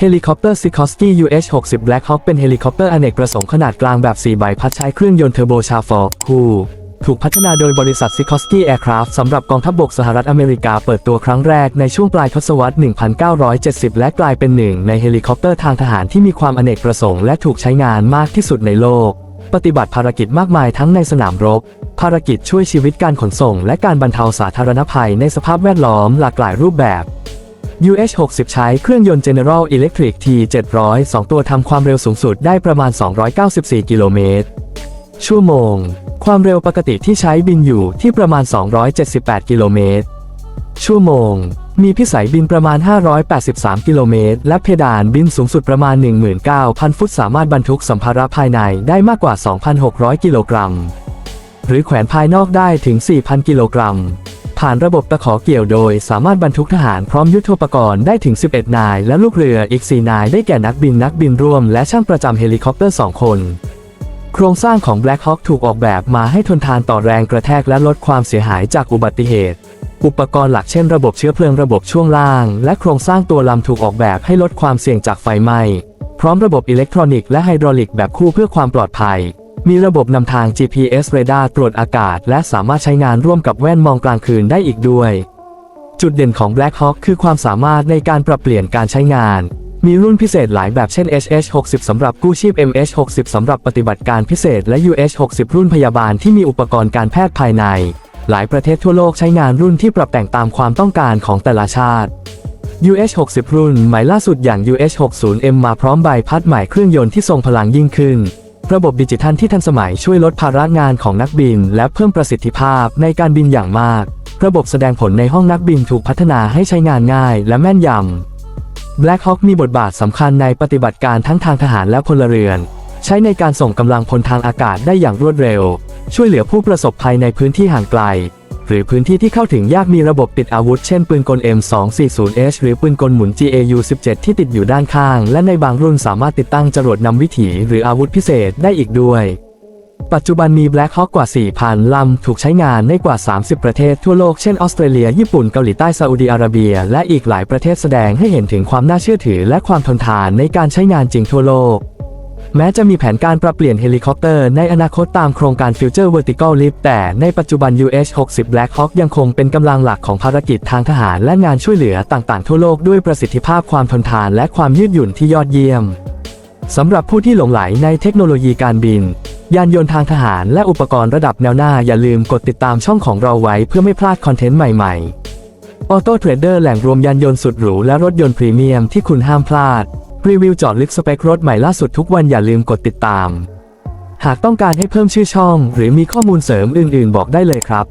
เฮลิคอปเตอร์ Sikorsky UH-60 Black Hawk เป็นเฮลิคอปเตอร์อเนกประสงค์ขนาดกลางแบบ 4 ใบพัดใช้เครื่องยนต์เทอร์โบชาฟอร์คูถูกพัฒนาโดยบริษัท Sikorsky Aircraft สำหรับกองทัพบกสหรัฐอเมริกาเปิดตัวครั้งแรกในช่วงปลายทศวรรษ 1970 และกลายเป็นหนึ่งในเฮลิคอปเตอร์ทางทหารที่มีความอเนกประสงค์และถูกใช้งานมากที่สุดในโลก ปฏิบัติภารกิจมากมายทั้งในสนามรบ ภารกิจช่วยชีวิตการขนส่ง และการบรรเทาสาธารณภัยในสภาพแวดล้อมหลากหลายรูปแบบ UH-60 ใช้เครื่องยนต์ General Electric T700 2 ตัวทำความเร็วสูงสุดได้ประมาณ 294 กิโลเมตร ชั่วโมง ความเร็วปกติที่ใช้บินอยู่ที่ประมาณ 278 กิโลเมตร ชั่วโมง มีพิสัยบินประมาณ 583 กิโลเมตร และเพดานบินสูงสุดประมาณ 19,000 ฟุต สามารถบรรทุกสัมภาระภายในได้มากกว่า 2,600 กิโลกรัม หรือแขวนภายนอกได้ถึง 4,000 กิโลกรัม ผ่านระบบตะขอเกี่ยวโดย สามารถบรรทุกทหารพร้อมยุทโธปกรณ์ได้ถึง 11 นาย และลูกเรืออีก 4 นาย ได้แก่นักบินนักบินร่วม และช่างประจำเฮลิคอปเตอร์ 2 คน โครงสร้างของ Black Hawk ถูกออกแบบมาให้ทนทานต่อแรงกระแทกและลดความเสียหายจากอุบัติเหตุ อุปกรณ์หลักเช่นระบบเชื้อเพลิงระบบช่วงล่าง และโครงสร้างตัวลำถูกออกแบบให้ลดความเสี่ยงจากไฟไหม้พร้อมระบบอิเล็กทรอนิกส์และไฮดรอลิกแบบคู่เพื่อความปลอดภัย มีระบบนำทาง GPS เรดาร์ตรวจอากาศ และสามารถใช้งานร่วมกับแว่นมองกลางคืนได้อีกด้วย จุดเด่นของ Black Hawk คือความสามารถในการปรับเปลี่ยนการใช้งาน มีรุ่นพิเศษหลายแบบเช่น HH60 สำหรับกู้ชีพ MH60 สำหรับปฏิบัติการพิเศษ และ UH60 รุ่นพยาบาลที่มีอุปกรณ์การแพทย์ภายใน หลายประเทศทั่วโลกใช้งานรุ่นที่ปรับแต่งตามความต้องการของแต่ละชาติ UH60 รุ่นใหม่ล่าสุดอย่าง UH60M มาพร้อมใบพัดใหม่เครื่องยนต์ที่ทรงพลังยิ่งขึ้น ระบบดิจิทัลที่ทันสมัยช่วยลดภาระงานของนักบิน และเพิ่มประสิทธิภาพในการบินอย่างมาก ระบบแสดงผลในห้องนักบินถูกพัฒนาให้ใช้งานง่ายและแม่นยำ Black Hawk มีบทบาทสำคัญในปฏิบัติการทั้งทางทหารและพลเรือน ใช้ในการส่งกำลังพลทางอากาศได้อย่างรวดเร็ว ช่วยเหลือผู้ประสบภัยในพื้นที่ห่างไกล หรือพื้นที่ที่เข้าถึงยากมีระบบติดอาวุธ เช่นปืนกล M240H หรือปืนกลหมุน GAU-17 ที่ติดอยู่ด้านข้าง และในบางรุ่นสามารถติดตั้งจรวดนำวิถีหรืออาวุธพิเศษได้อีกด้วย ปัจจุบันมี Black Hawk กว่า 4,000 ลำ ถูกใช้งานในกว่า 30 ประเทศทั่วโลก เช่นออสเตรเลีย ญี่ปุ่น เกาหลีใต้ ซาอุดิอาระเบีย และอีกหลายประเทศแสดงให้เห็นถึงความน่าเชื่อถือ และความทนทานในการใช้งานจริงทั่วโลก แม้จะมีแผนการปรับเปลี่ยนเฮลิคอปเตอร์ในอนาคตตามโครงการ Future Vertical Lift แต่ในปัจจุบัน UH-60 Black Hawk ยังคงเป็นกำลังหลักของภารกิจทางทหารและงานช่วยเหลือต่างๆ ทั่วโลกด้วยประสิทธิภาพความทนทานและความยืดหยุ่นที่ยอดเยี่ยมสำหรับผู้ที่หลงไหลในเทคโนโลยีการบิน ยานยนต์ทางทหารและอุปกรณ์ระดับแนวหน้าอย่าลืมกดติดตามช่องของเราไว้เพื่อไม่พลาดคอนเทนต์ใหม่ๆ Auto Trader แหล่งรวมยานยนต์สุดหรูและรถยนต์พรีเมียมที่คุณห้ามพลาด รีวิวจอดลึกสเปครถใหม่ล่าสุดทุกวันอย่าลืมกดติดตาม หากต้องการให้เพิ่มชื่อช่อง หรือมีข้อมูลเสริมอื่นๆ บอกได้เลยครับ